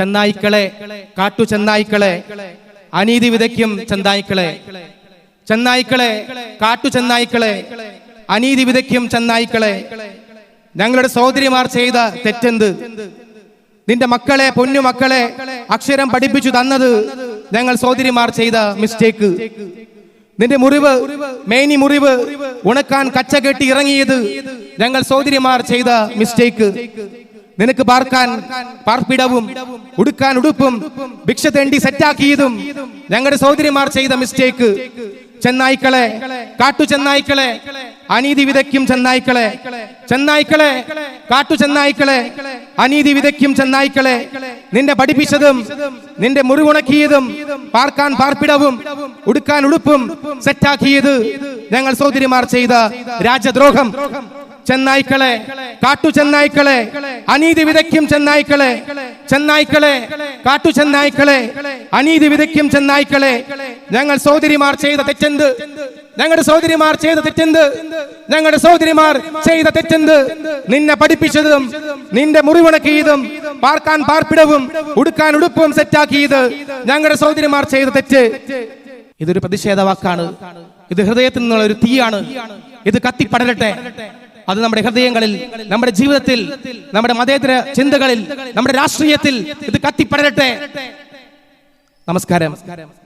ചെന്നായ്ക്കളെ കാട്ടു ചെന്നായ്ക്കളെ അനീതി വിതയ്ക്കും ചെന്നായ്ക്കളെ. ചെന്നായ്ക്കളെ കാട്ടു ചെന്നായ്ക്കളെ അനീതി വിതയ്ക്കും ചെന്നായ്ക്കളെ. ഞങ്ങളുടെ സഹോദരിമാർ ചെയ്ത തെറ്റെന്ത്? നിന്റെ മക്കളെ പൊന്നു മക്കളെ അക്ഷരം പഠിപ്പിച്ചു തന്നത് ഞങ്ങൾ സഹോദരിമാർ ചെയ്ത മിസ്റ്റേക്ക് നിന്റെ മുറിവ് മേനി മുറിവ് ഉണക്കാൻ കച്ച കെട്ടി ഇറങ്ങിയത് ഞങ്ങൾ സഹോദരിമാർ ചെയ്ത മിസ്റ്റേക്ക് നിനക്ക് പാർക്കാൻ പാർപ്പിടവും ഉടുക്കാൻ ഉടുപ്പും ഭിക്ഷ തേണ്ടി സെറ്റാക്കിയതും ഞങ്ങളുടെ സഹോദരിമാർ ചെയ്ത മിസ്റ്റേക്ക് ചെന്നായ്ക്കളെ കാട്ടു ചെന്നായ്ക്കളെ അനീതി വിതയ്ക്കും ചെന്നായ്ക്കളെ ചെന്നായ്ക്കളെ കാട്ടു ചെന്നായ്ക്കളെ അനീതി വിതയ്ക്കും ചെന്നായ്ക്കളെ. നിന്റെ പഠിപ്പിച്ചതും നിന്റെ മുറിവുണക്കിയതും പാർക്കാൻ പാർപ്പിടവും ഉടുക്കാൻ ഉടുപ്പും സെറ്റാക്കിയത് ഞങ്ങൾ സഹോദരിമാർ ചെയ്ത രാജ്യദ്രോഹം. ചെന്നായ്ക്കളെ കാട്ടു ചെന്നായ്ക്കളെ അനീതി വിതയ്ക്കും ചെന്നായ്ക്കളെ ചെന്നായ്ക്കളെ കാട്ടു ചെന്നായ്ക്കളെ അനീതി വിതയ്ക്കും ചെന്നായ്ക്കളെ. ഞങ്ങൾ സഹോദരിമാർ ചെയ്ത തെറ്റെന്ത്? ഞങ്ങളുടെ സഹോദരിമാർ ചെയ്ത തെറ്റെന്ത്? ഞങ്ങളുടെ സഹോദരിമാർ ചെയ്ത തെറ്റെന്ത്? നിന്നെ പഠിപ്പിച്ചതും നിന്റെ മുറിവിണക്കിയതും പാർക്കാൻ പാർപ്പിടവും ഉടുക്കാൻ ഉടുപ്പും സെറ്റാക്കിയത് ഞങ്ങളുടെ സഹോദരിമാർ ചെയ്ത തെറ്റ്. ഇതൊരു പ്രതിഷേധ വാക്കാണ് ഇത് ഹൃദയത്തിൽ നിന്നുള്ള ഒരു തീയാണ്. ഇത് കത്തിപ്പടരട്ടെ. അത് നമ്മുടെ ഹൃദയങ്ങളിൽ നമ്മുടെ ജീവിതത്തിൽ നമ്മുടെ മതേതര ചിന്തകളിൽ നമ്മുടെ രാഷ്ട്രീയത്തിൽ ഇത് കത്തിപ്പടരട്ടെ. നമസ്കാരം.